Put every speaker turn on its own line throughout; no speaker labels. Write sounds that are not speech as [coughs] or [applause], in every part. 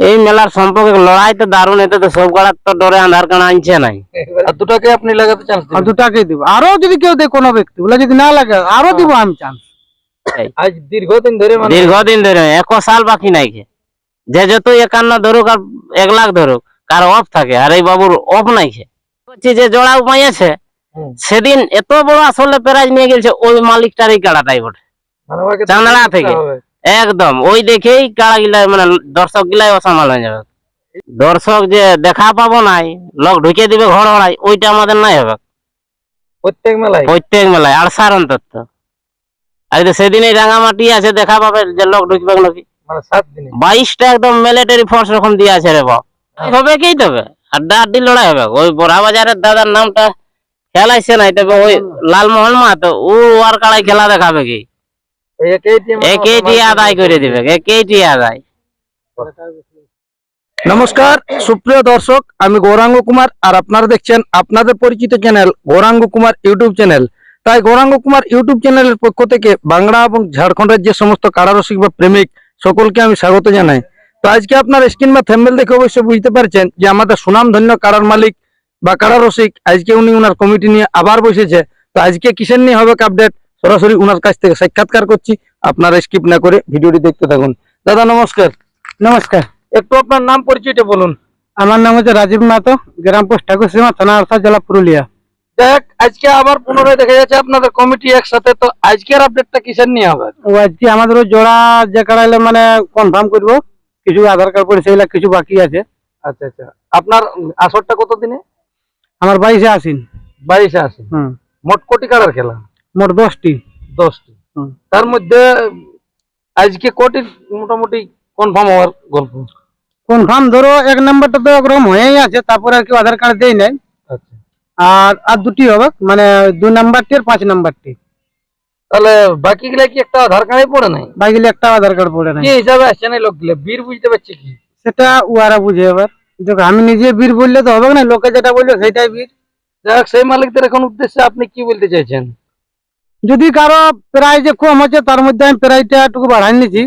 এই মেলার সম্পর্কে লড়াই তো দারুণ এতে তো সব গাড়ার তো ডরে আধার কার্ড আনছে নাই।
দুটাকে আপনি লাগাতে চান্স
আর দুটাকে দিব। আরও যদি কেউ দেয় কোনো ব্যক্তি বলে যদি না লাগে আরও দিব আমি চান্স
আজ দীর্ঘদিন ধরে মানে
দীর্ঘদিন ধরে এক সাল বাকি নাই যে যত একান্ন ধরুক আর এক লাখ ধরুক কার অফ থাকে আর এই বাবুর অফ নাই বলছি যে জোড়া উপায় আছে সেদিন এত বড় আসলে প্রাইজ নিয়ে গেছে ওই মালিকটারই কাড়াটাই বটে।
মানে
চান্দড়া থেকে। একদম। ওই দেখেই কাড়া গিলা মানে দর্শক গিলাই অসামাল হয়ে যাবে। দর্শক যে দেখা পাবো নাই লোক ঢুকে দিবে ঘর হড়াই ওইটা আমাদের নাই হবে।
প্রত্যেক মেলায়?
প্রত্যেক মেলায় আর সার অন্তত আর সেদিন এই রাঙামাটি আছে দেখা পাবে যে লোক ঢুকবে নাকি?
মানে
বাইশটা একদম মিলিটারি ফোর্স রকম দিয়ে আছে রে বাপ। হবে কি তবে আড্ডা আড্ডি লড়াই হবে। ওই বড়া বাজারের দাদার নামটা খেলাইছে নাই তবে ওই লালমোহন মা তো ও আর কাড়াই খেলা দেখাবে কি? একেইটি আদায় করে দিবে একেইটি আদায়।
নমস্কার সুপ্রিয় দর্শক আমি গৌরাঙ্গ কুমার আর আপনারা দেখছেন আপনাদের পরিচিত channel Gouranga Kumar YouTube channel তাই গৌরাঙ্গ কুমার ইউটিউব চ্যানেলের পক্ষ থেকে বাংলা এবং ঝাড়খণ্ডের যে সমস্ত কারারসিক বা প্রেমিক সকলকে আমি স্বাগত জানাই। তো আজকে আপনার স্ক্রিন বা থ্যাম্বেল দেখে অবশ্যই বুঝতে পারছেন যে আমাদের সুনামধন্য কারার মালিক বা কারারসিক আজকে উনি উনার কমিটি নিয়ে আবার বসেছে। তো আজকে কিসের নিয়ে হবে আপডেট সরাসরি উনার কাছ থেকে সাক্ষাৎকার করছি। আপনারা স্কিপ না করে ভিডিওটি দেখতে থাকুন। দাদা নমস্কার।
নমস্কার। একটু আপনার নাম পরিচয়টা বলুন।
আমার নাম হচ্ছে রাজীব মাতো গ্রাম পোস্ট ঠাকুরসীমা থানা আরসা জেলা পুরুলিয়া।
দেখ আজকে আবার পুনরায় দেখা যাচ্ছে আপনাদের কমিটি একসাথে তো আজকের আপডেটটা কিসের নিয়ে হবে?
ও আজকে আমাদের ওই জোড়া যে কাড়াইলে মানে কনফার্ম করব। কিছু আধার কার্ড পড়ে সেগুলা কিছু বাকি আছে।
আচ্ছা আচ্ছা। আপনার আসরটা কত দিনে
আমার বাইশে আসিন
বাইশে
হুম।
মোট কোটি কাড়ার খেলা?
মোট দশটি।
দশটি। তার মধ্যে আজকে কোটি মোটামুটি কনফার্ম হওয়ার গল্প?
কনফার্ম ধরো এক নাম্বারটা তো একরকম হয়েই আছে তারপরে আর কেউ আধার কার্ড দেয় নাই।
আচ্ছা।
আর আর দুটি হবে মানে দুই নাম্বারটি আর পাঁচ নাম্বারটি।
তাহলে বাকি গুলা কি একটা আধার কার্ডে পড়ে নাই?
বাকিগুলো একটা আধার কার্ড পড়ে নাই।
কি হিসাবে আসছে না লোকগুলো? বীর বুঝতে পারছে কি?
সেটা উয়ারা বুঝে এবার। দেখো আমি নিজে বীর বললে তো হবে না লোকে যেটা বলল সেটাই বীর।
যাক সেই মালিকদের এখন উদ্দেশ্যে আপনি কি বলতে চাইছেন?
যদি কারও প্রাইজ কম হচ্ছে তার মধ্যে আমি প্রাইজটা একটু বাড়াই নিয়েছি।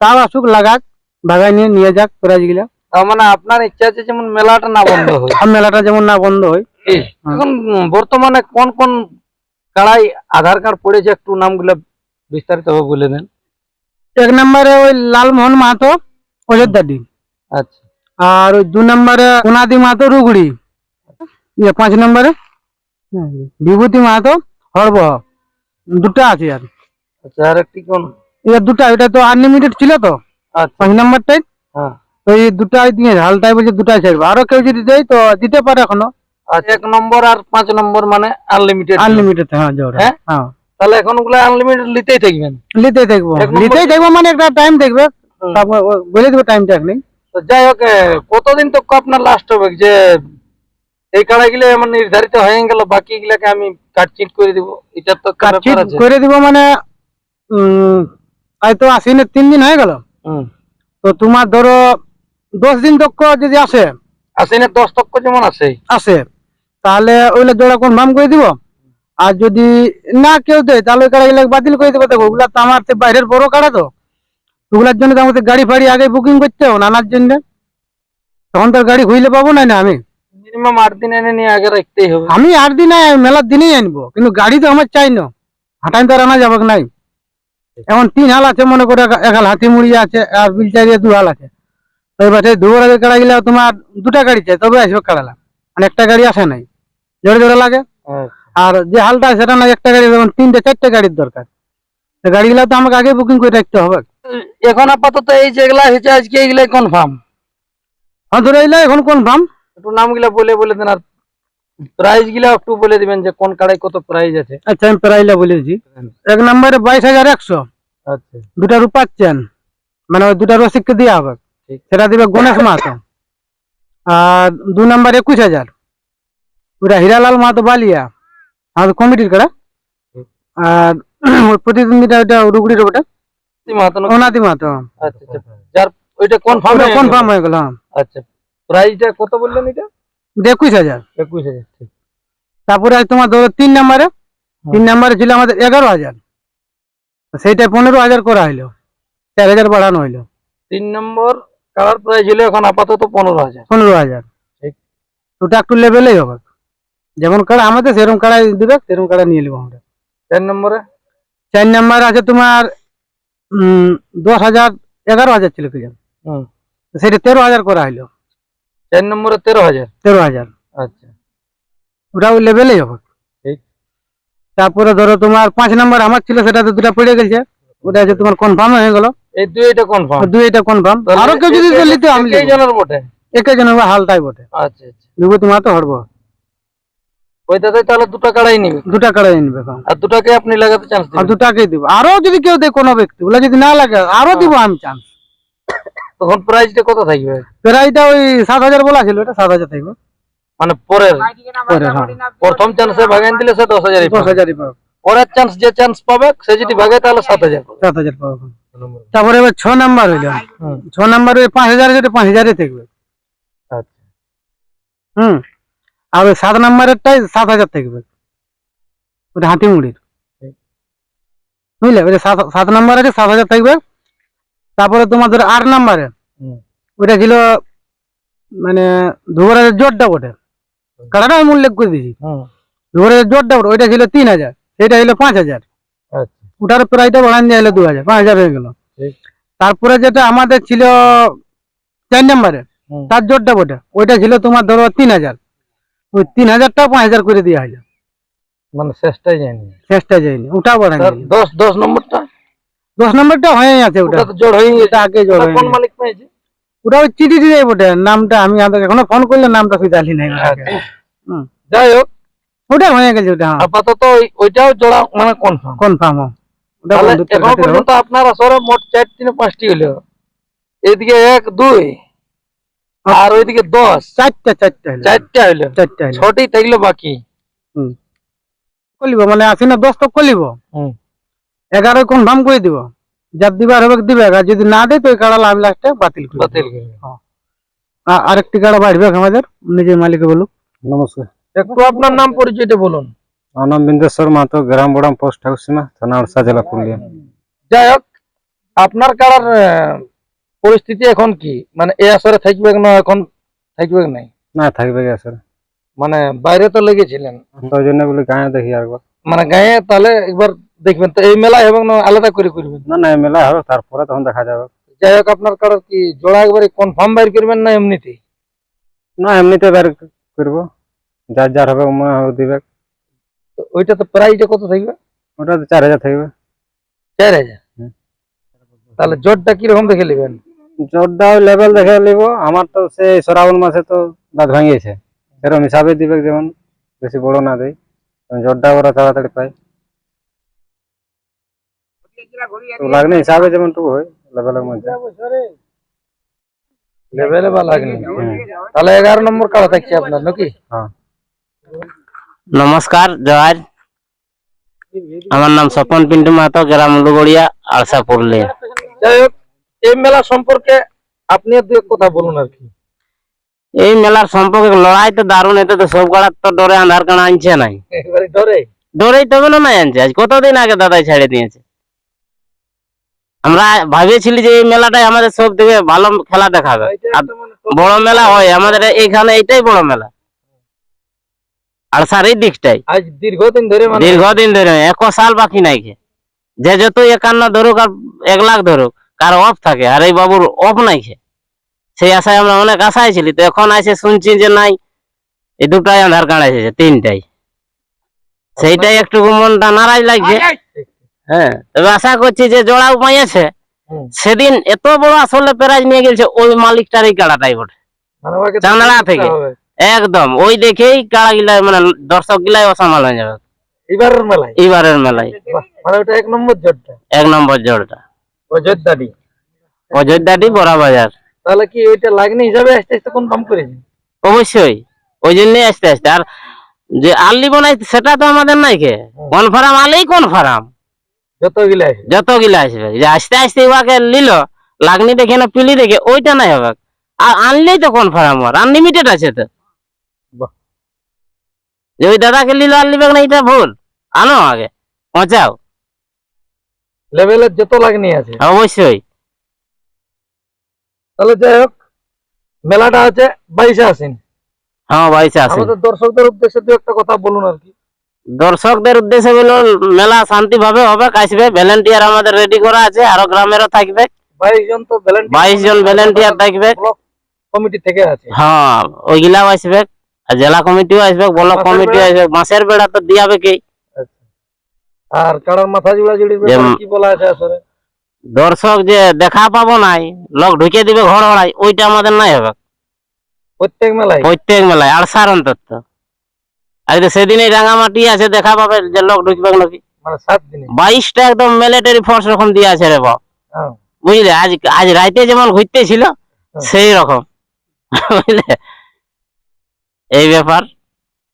তাও আসুক লাগাক ভাগাই নিয়ে নিয়ে যাক প্রাইজগুলা
তার মানে আপনার ইচ্ছা আছে যেমন মেলাটা না বন্ধ [coughs] হয়?
আর মেলাটা যেমন না বন্ধ হয়?
এখন বর্তমানে কোন কোন কাড়াই আধার কার্ড পড়েছে একটু নামগুলো বিস্তারিত ভাবে বলে দেন।
এক নম্বরে ওই লালমোহন মাহাতো অযোধ্যাটি
আচ্ছা।
আর ওই দু নম্বরে সোনাদি মাহাতো রুগুড়ি। ইয়ে পাঁচ নম্বরে? বিভূতি মাহাতো হরবহ। দুটো আছে আর।
আচ্ছা আর একটি কোন?
এবার দুটা এটা তো আনলিমিটেড ছিল তো?
আচ্ছা।
পাঁচ নম্বরটাই?
হ্যাঁ।
তো এই দুটাই দিয়ে হালটাই বলছে দুটাই ছাড়বো আরও কেউ যদি দেয় তো দিতে পারে এখনও।
আচ্ছা এক নম্বর আর পাঁচ নম্বর মানে আনলিমিটেড
আনলিমিটেড হ্যাঁ জোর।
হ্যাঁ?
হ্যাঁ।
তাহলে এখন ওগুলো আনলিমিটেড নিতেই থাকবেন।
নিতেই
নম্বর-
নিতেই দেখব মানে একটা টাইম দেখবে। তারপর বলে দেবো টাইমটা এখনই।
তো যাই হোক কতদিন তো আপনার লাস্ট হবে? যে এই কাড়াগুলো আমার নির্ধারিত হয়ে গেল বাকি গুলাকে আমি কাট চিট করে দিব। এটা তো আছে।
করে দিব মানে আজ তো আসিনে তিন দিন হয়ে গেল। তো তোমার ধরো দশ দিন তক যদি আসে
আসেনে দশ তক যেমন আছে
আসে তাহলে ওইগুলো জোড়া কনফার্ম করে দিব? আর যদি না কেউ দেয় তাহলে ওই কাড়াগুলো বাতিল করে দেবো। দেখো ওগুলা তো আমার বাইরের বড় কাড়া তো। ওগুলার জন্য তো আমাদের গাড়ি ফাড়ি আগে বুকিং করতে হবে নানার জন্য। তখন তো গাড়ি ঘুরলে পাবো না না আমি।
মিনিমাম আট দিন এনে নিয়ে আগে রাখতেই হবে।
আমি আট দিন মেলার দিনেই আনব কিন্তু গাড়ি তো আমার চাই না। হাঁটাই তো আর আনা যাবে নাই। এখন তিন হাল আছে মনে করে এক- হাল হাতি মুড়ি আছে আর বিলচারিয়ে দু হাল আছে। তো এবার সেই দুবার কাড়া গেলে তোমার দুটা গাড়ি চাই তবে আসবে কাড়ালা মানে একটা গাড়ি আসে নাই। জোরে জোরে লাগে। আর যে হালটা সেটা না একটা গাড়ি যেমন তিনটে চারটে গাড়ির দরকার। গাড়িগুলো তো আমাকে আগে বুকিং করে রাখতে হবে।
এখন আপাতত এই যেগুলা হয়েছে আজকে এইগুলাই কনফার্ম
হ্যাঁ ধরে এলে এখন কনফার্ম
একটু নামগুলা বলে বলে দেন আর প্রাইসগুলা একটু বলে দিবেন যে কোন কাড়াই কত প্রাইস আছে।
আচ্ছা আমি প্রাইলা বলেছি এক নম্বরে বাইশ হাজার একশো।
আচ্ছা।
দুটা রূপার চেন। মানে ওই দুটা রসিককে দেওয়া হবে।
ঠিক।
সেটা দিবে গণেশ মাহাতো। আর দু নাম্বার একুশ হাজার। ওটা হীরালাল মাহাতো বালিয়া। আমাদের কমিটির কাড়া। আর ওই প্রতিদ্বন্দ্বীটা ওটা রুগড়ির ওটা
মাহাতো।
অনাদি মাহাতো।
আচ্ছা আচ্ছা। যার ওইটা কনফার্ম
কনফার্ম হয়ে গেল হ্যাঁ।
আচ্ছা। প্রাইসটা কত বললেন এটা?
একুশ হাজার।
একুশ হাজার ঠিক।
তারপরে তোমার ধরো তিন নাম্বারে তিন নাম্বারে ছিল আমাদের এগারো হাজার। সেইটা পনেরো হাজার করা হইল চার হাজার বাড়ানো হইল।
তিন নম্বর কালার প্রাইস হলো এখন আপাতত পনেরো হাজার।
পনেরো হাজার।
ঠিক।
ওটা একটু লেভেলেই হবে। যেমন কাড়া আমাদের সেরকম কাড়া দিবে সেরকম কাড়া নিয়ে নেব আমরা।
চার নম্বরে?
চার নাম্বার আছে তোমার দশ হাজার এগারো হাজার ছিল কি সেটা তেরো হাজার করা হইল।
চার নম্বরে তেরো হাজার?
তেরো হাজার।
আচ্ছা।
ওটা ওই লেভেলেই হবে।
ঠিক।
তারপরে ধরো তোমার পাঁচ নাম্বার আমার ছিল সেটা তো দুটা পড়ে গেছে। ওটা আছে তোমার কনফার্ম হয়ে গেল।
এই দুইটা কনফার্ম
দুইটা কনফার্ম আরও কেউ যদি নিতে আমি
এই জনের বটে?
একে জন হালটাই বটে।
আচ্ছা আচ্ছা।
বিভূতি মাতো হড়বো
ওইটাতে তাহলে দুটো কাড়াই নিবে?
দুটা কাড়াই নিবে।
আর দুটাকে আপনি লাগাতে চান্স
আর
দিবেন
দুটাকেই দিব। আরও যদি কেউ দেয় কোনো ব্যক্তি ওগুলা যদি না লাগে আরও দিব আমি চান্স
তখন প্রাইসটা কত থাকবে?
প্রাইটা ওই সাত হাজার বলা ছিল এটা সাত হাজার থাকবে।
মানে পরের
পরে হ্যাঁ।
প্রথম চান্সে ভাগাইন দিলে সে দশ হাজারই
দশ হাজারই পাবে।
পরের চান্স যে চান্স পাবে সে যদি ভাগে তাহলে সাত হাজার
সাত হাজার পাবে। তারপরে এবার ছ নাম্বার হইল।
হুম,
ছ নাম্বার ওই পাঁচ হাজার যেটা পাঁচ হাজারই থাকবে।
আচ্ছা।
হুম। আর ওই সাত নাম্বারেরটাই সাত হাজার থাকবে। ওটা হাতি মুড়ির
ঠিক।
বুঝলে? ওই সাত সাত নাম্বার আছে সাত হাজার থাকবে। তারপরে তোমার ধরো আট নাম্বারে ওইটা ছিল মানে ধুবরের জোরটা ওঠে কাটাটা আমি উল্লেখ করে দিয়েছি।
হুম,
ধুবরের জোরটা ওঠে ওইটা ছিল তিন হাজার সেটা হলো পাঁচ হাজার।
আচ্ছা।
ওটার প্রাইসটা বাড়ান দিয়ে হলো দু হাজার পাঁচ হাজার হয়ে গেল। তারপরে যেটা আমাদের ছিল চার নাম্বারে তার জোরটা ওটা ওইটা ছিল তোমার ধরো তিন হাজার। ওই তিন হাজারটাও পাঁচ হাজার করে দেওয়া হলো
মানে শেষটাই যায়নি।
চেষ্টা যায়নি ওটাও বাড়ান
দশ দশ নম্বরটা?
দশ নম্বরটা হয়ে আছে ওটা।
জোর হয়ে গেছে।
আগে জোর হয়ে
কোন মালিক পেয়েছে?
ওটা ওই চিঠি দিয়ে বটে নামটা আমি এখনও ফোন করলে নামটা তুই জানি নাই।
যাই হোক।
ওটা হয়ে গেছে ওটা হ্যাঁ।
আপাতত ওইটাও জোড়া মানে কনফার্ম
কনফার্ম ওটা
এখন পর্যন্ত আপনার আসরে মোট চার তিন পাঁচটি হলো। এদিকে এক দুই আর ওইদিকে দশ।
চারটা চারটা
চারটা হইল
চারটা
ছটি থাকল বাকি।
হুম। কলিব মানে আসি না দশ তো কলিব
হুম।
এগারো কনফার্ম করে দিব? যার দিবার হবে দিবে আর যদি না দেয় তো ওই কাড়া আমি লাস্টে বাতিল করে
বাতিল। করবে
আরেকটি কাড়া বাড়বে আমাদের নিজের মালিক বলুক।
নমস্কার।
একটু আপনার নাম পরিচয়টা বলুন।
আমার নাম বিন্দেশ্বর মাহাতো গ্রাম বড়াম পোস্ট ঠাকুরসীমা থানা আড়সা জেলা পুরুলিয়া।
যাই হোক আপনার কারার পরিস্থিতি এখন কি? মানে এই আসরে থাকবে না এখন থাকবে নাই?
না থাকবে গে স্যার
মানে বাইরে তো লেগেছিলেন।
তো ওই জন্য বলে গায়ে দেখি একবার।
মানে গায়ে তাহলে একবার দেখবেন তো এই মেলায় এবং না আলাদা করে করবেন?
না না এই মেলা হবে তারপরে তখন দেখা যাবে।
যাই হোক আপনার কারার কি জোড়া একবারে কনফার্ম বাইর করবেন না এমনিতেই?
না এমনিতে বের করব। যার যার হবে মনে হবে দিবে।
তো ওইটা তো প্রাইসটা কত থাকবে?
ওটা তো চার হাজার থাকবে।
চার হাজার? তাহলে জোরটা কীরকম দেখে নেবেন?
জোরটা ওই লেভেল দেখে নিব। আমার তো সেই শ্রাবণ মাসে তো দাঁত ভাঙিয়েছে। এরকম হিসাবে দিবে যেমন বেশি বড় না দেয় জোরটা ওরা তাড়াতাড়ি পায়। তো লাগনি হিসাবে যেমন টুকু হয় লেভেলের মধ্যে।
লেভেলে বা লাগনি? তাহলে এগারো নম্বর কারা থাকছে আপনার নাকি?
হ্যাঁ।
নমস্কার জয়। আমার নাম স্বপন পিন্টু মাহাতো গ্রাম লুগড়িয়া আলসা
যাই হোক এই মেলা সম্পর্কে আপনি দু কথা বলুন আর কি।
এই মেলার সম্পর্কে লড়াই তো দারুণ এতে তো সব গাড়ার তো ডরে আধার কার্ড আনছে নাই।
ধরে
ডরেই তবে না আনছে আজ কতদিন আগে দাদাই ছেড়ে দিয়েছে? আমরা ভাবিয়েছিলি যে এই মেলাটাই আমাদের সব থেকে ভালো খেলা দেখাবে। আর বড় মেলা হয় আমাদের এইখানে এইটাই বড় মেলা। আর স্যার এই দিকটাই
আজ দীর্ঘদিন ধরে মানে
দীর্ঘদিন ধরে এক সাল বাকি নাই যে যত একান্ন ধরুক আর এক লাখ ধরুক কার অফ থাকে আর এই বাবুর অফ নাই সেই আশায় আমরা অনেক আশায় ছিলি তো এখন এসে শুনছি যে নাই এই দুটাই আধার কার্ড এসেছে তিনটাই। সেইটাই একটু মনটা নারাজ লাগছে। হ্যাঁ। তবে আশা করছি যে জোড়া উপায় আছে। সেদিন এত বড় আসলে প্রাইজ নিয়ে গেছে ওই মালিকটারই কাড়াটাই বটে। চান্দড়া থেকে। একদম। ওই দেখেই কাড়া গিলা মানে দর্শক গিলাই অসামাল হয়ে যাবে।
এবারের মেলায়? মানে ওটা এক নম্বর জোরটা
এক নম্বর জোড়টা।
অযোধ্যাটি।
অযোধ্যাটি বড়া বাজার।
তাহলে কি ওইটা লাগনি? হিসাবে আস্তে আস্তে কনফার্ম করেছি?
অবশ্যই। ওই জন্যই আস্তে আস্তে। আর যে বানাই সেটা তো আমাদের নাই কে? কনফার্ম আলেই কনফার্ম
যত গিলা
যত গিলা আসবে। যে আস্তে আস্তে উহাকে নিল লাগনি দেখে না পিলি দেখে ওইটা নাই হবে। আর আনলেই তো কনফার্ম আর আনলিমিটেড আছে তো। যে ওই দাদাকে নিল আর নিবে না এটা ভুল। আনো আগে পৌঁছাও
লেভেলের যত লাগনি আছে।
অবশ্যই।
তাহলে যাই হোক মেলাটা আছে বাইশে আসেন।
হ্যাঁ বাইশে আসেন।
আমাদের দর্শকদের উদ্দেশ্যে দু একটা কথা বলুন আর কি।
দর্শকদের উদ্দেশ্যে বলল মেলা শান্তি ভাবে হবে আসবে ভলেন্টিয়ার আমাদের রেডি করা আছে আরও গ্রামেরও থাকবে।
বাইশ জন
ভলেন্টিয়ার থাকবে।
কমিটি থেকে আছে।
হ্যাঁ ওইগুলাও আসবে আর জেলা কমিটিও আসবে ব্লক
মাসের
কমিটি
বেড়া?
আসবে। মাসের বেড়া তো দিয়াবে কি?
আর মাথা জুড়া কি বলা আছে আসলে?
দর্শক যে দেখা পাবো নাই লোক ঢুকে দিবে ঘর হড়াই ওইটা আমাদের নাই হবে।
প্রত্যেক মেলায়?
প্রত্যেক মেলায় আর সার অন্তত। আর যে রাঙামাটি আছে দেখা পাবে যে লোক ঢুকবে নাকি।
মানে
বাইশটা একদম মিলিটারি ফোর্স রকম দিয়ে আছে রে বাপ।
হ্যাঁ।
বুঝলে? আজ আজ রাইতে যেমন ঘুরতে ছিল সেই রকম। বুঝলে? এই ব্যাপার।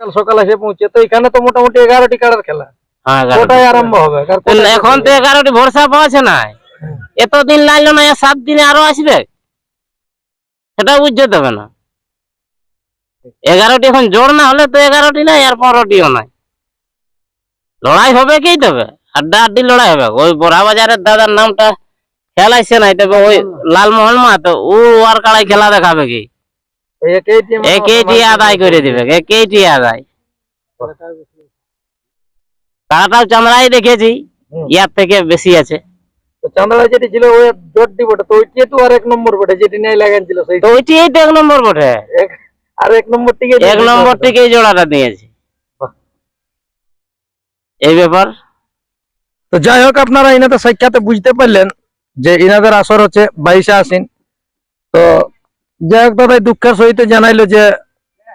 সকাল সকাল এসে পৌঁছে তো এখানে তো মোটামুটি এগারোটি কাড়ার খেলা।
হ্যাঁ,
ওটাই আরম্ভ হবে
এখন তো এগারোটি ভরসা পাওয়াছে না। এতদিন লাগল না সাত দিনে আরও আসবে? সেটা বুঝতে দেবে না। এগারোটি এখন জোর না হলে তো এগারোটি নাই আর পনেরোটিও নাই। লড়াই হবে কি তবে? আড্ডা আড্ডি লড়াই হবে। ওই বড়া বাজারের দাদার নামটা খেলাইছে নাই তবে ওই লালমোহন মা তো ও আর কাড়াই খেলা দেখাবে কি?
একেইটি
আদায় করে দিবে একেইটি আদায়। কাড়াটাও চামড়াই দেখেছি ইয়ার থেকে বেশি আছে।
তো যেটি ছিল ওই জোর বটে তো ওইটি তো আর এক নম্বর বটে যেটি নাই লাগান ছিল সেই।
তো তো এক নম্বর বটে।
এক- আর এক নম্বর টিকে
এক নম্বর থেকে এই জোড়াটা দিয়েছি
বাহ।
এই ব্যাপার।
তো যাই হোক আপনারা ইনাদের সাক্ষাতে বুঝতে পারলেন যে ইনাদের আসর হচ্ছে বাইশে আসিন তো যাই হোক দাদা দুঃখের সহিত জানাইলো যে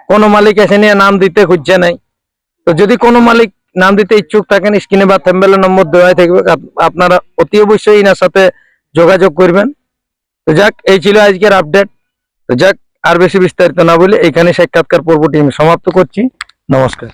কোনো মালিক এসে নিয়ে নাম দিতে খুঁজছে নাই। তো যদি কোনো মালিক নাম দিতে ইচ্ছুক থাকেন স্ক্রিনে বা থ্যাম্বেলের নম্বর দেওয়াই থাকবে আপনারা অতি অবশ্যই ইনার সাথে যোগাযোগ করবেন। তো যাক এই ছিল আজকের আপডেট তো যাক আর বেশি বিস্তারিত না বলে এখানে সাক্ষাৎকার পর্বটি আমি সমাপ্ত করছি। নমস্কার।